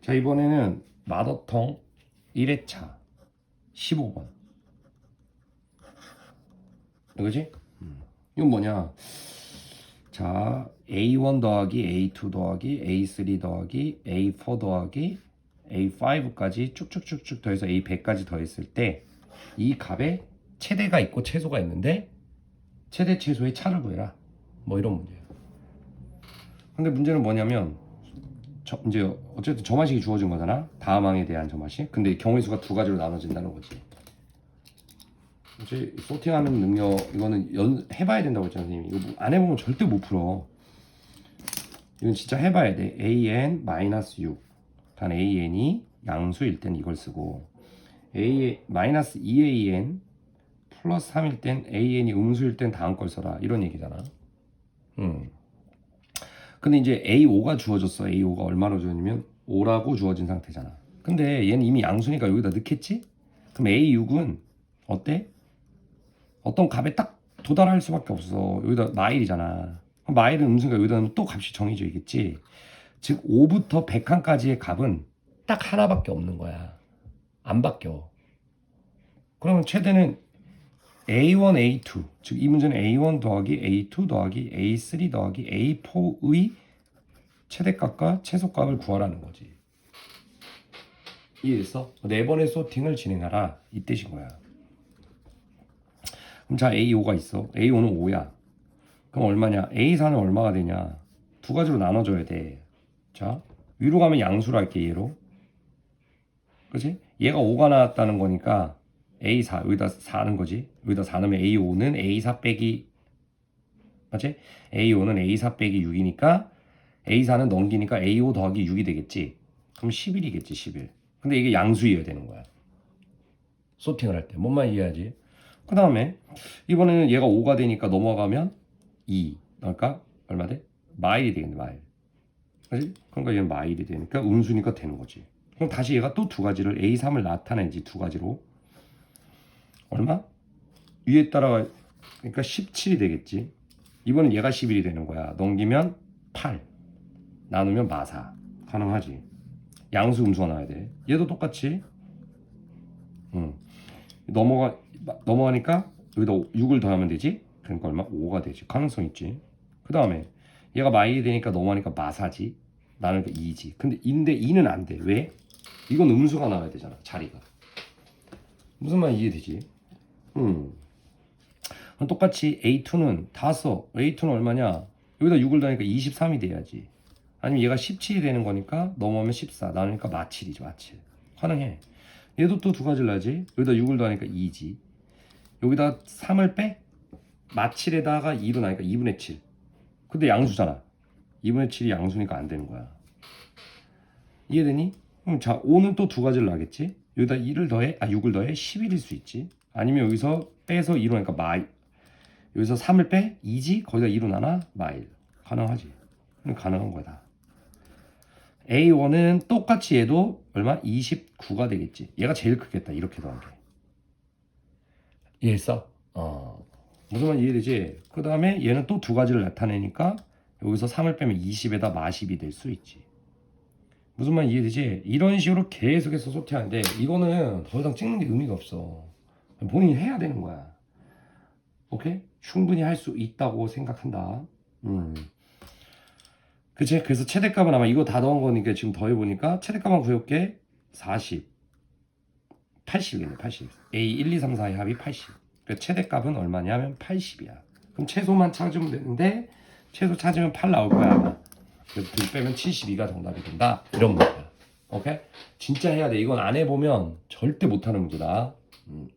자 이번에는 마더텅 1회차 15번 이거지? 음. 이건 뭐냐 자 A1 더하기 A2 더하기 A3 더하기 A4 더하기 A5까지 쭉쭉쭉쭉 더해서 A100까지 더했을 때 이 값에 최대가 있고 최소가 있는데 최대 최소의 차를 구해라 뭐 이런 문제예요 근데 문제는 뭐냐면 저, 이제 어쨌든 점화식이 주어진 거잖아. 다음 항에 대한 점화식. 근데 경우의 수가 두 가지로 나눠진다는 거지. 이제 소팅하는 능력 이거는 연, 해봐야 된다고 했잖아 선생님이. 이거 뭐안 해보면 절대 못 풀어. 이건 진짜 해봐야 돼. An 마이너스 6단 an이 양수일 땐 이걸 쓰고. A 마이너스 2an 플러스 3일 땐 an이 음수일 땐 다음 걸 써라. 이런 얘기잖아. 음. 근데 이제 A5가 주어졌어. A5가 얼마로 주어지면 5라고 주어진 상태잖아. 근데 얘는 이미 양수니까 여기다 넣겠지? 그럼 A6은 어때? 어떤 값에 딱 도달할 수밖에 없어. 여기다 마일이잖아. 마일은 음수니까 여기다 넣으면 또 값이 정해져 있겠지? 즉 5부터 100칸까지의 값은 딱 하나밖에 없는 거야. 안 바뀌어. 그러면 최대는 A1, A2 즉 이 문제는 A1 더하기 A2 더하기 A3 더하기 A4의 최대값과 최소값을 구하라는 거지. 이해했어? 네 번의 소팅을 진행하라. 이 뜻인 거야. 그럼 자 A5가 있어. A5는 5야. 그럼 얼마냐? A4는 얼마가 되냐? 두 가지로 나눠줘야 돼자 위로 가면 양수로 할게 얘로. 그지? 얘가 5가 나왔다는 거니까 A4 여기다 4는 거지. 여기다 4 넣으면 A5는 A4 빼기 맞지? A5는 A4 빼기 6이니까 A4는 넘기니까 A5 더하기 6이 되겠지. 그럼 11이겠지 11. 근데 이게 양수이어야 되는 거야. 소팅을 할 때. 뭔만 이해하지? 그 다음에 이번에는 얘가 5가 되니까 넘어가면 2. 그러니까 얼마 돼? 마일이 되겠네 마일. 그지? 그러니까 얘는 마일이 되니까 음수니까 되는 거지. 그럼 다시 얘가 또 두 가지를 A3을 나타내지 두 가지로. 얼마? 위에 따라가 그러니까 17이 되겠지. 이번엔 얘가 11이 되는 거야. 넘기면 8. 나누면 마사. 가능하지. 양수 음수가 나와야 돼. 얘도 똑같이. 응. 넘어가 넘어가니까 여기다 6을 더하면 되지. 그러니까 얼마? 5가 되지. 가능성 있지. 그 다음에 얘가 마일이 되니까 넘어가니까 마사지. 나누니까 2지. 근데 인데 2는 안 돼. 왜? 이건 음수가 나와야 되잖아. 자리가. 무슨 말 이해되지? 음. 똑같이 A2는 다 써. A2는 얼마냐? 여기다 6을 더하니까 23이 돼야지. 아니면 얘가 17이 되는 거니까 넘어오면 14. 나누니까 마7이죠, 마7. 가능해. 얘도 또 두 가지를 하지. 여기다 6을 더하니까 2지. 여기다 3을 빼? 마7에다가 2로 나니까 2분의 7. 근데 양수잖아. 2분의 7이 양수니까 안 되는 거야. 이해되니? 자, 5는 또 두 가지를 하겠지? 여기다 2를 더해, 아, 6을 더해 11일 수 있지. 아니면 여기서 빼서 2로 하니까 마일. 여기서 3을 빼? 2지? 거기다 2로 나눠? 마일. 가능하지. 가능한 거다. A1은 똑같이 얘도 얼마? 29가 되겠지. 얘가 제일 크겠다. 이렇게 더한 게. 이해했어? 어. 무슨 말 이해되지? 그 다음에 얘는 또 두 가지를 나타내니까 여기서 3을 빼면 20에다 마10이 될 수 있지. 무슨 말 이해되지? 이런 식으로 계속해서 소팅하는데 이거는 더 이상 찍는 게 의미가 없어. 본인이 해야 되는 거야. 오케이? 충분히 할 수 있다고 생각한다. 음. 그치? 그래서 최대값은 아마 이거 다 넣은 거니까 지금 더해보니까 최대값만 구해볼게. 40. 80이네, 80. A 1, 2, 3, 4의 합이 80. 그러니까 최대값은 얼마냐면 80이야. 그럼 최소만 찾으면 되는데 최소 찾으면 8 나올 거야 아마. 그래서 둘 빼면 72가 정답이 된다. 이런 문제야. 오케이? 진짜 해야 돼. 이건 안 해보면 절대 못하는 문제다. 음.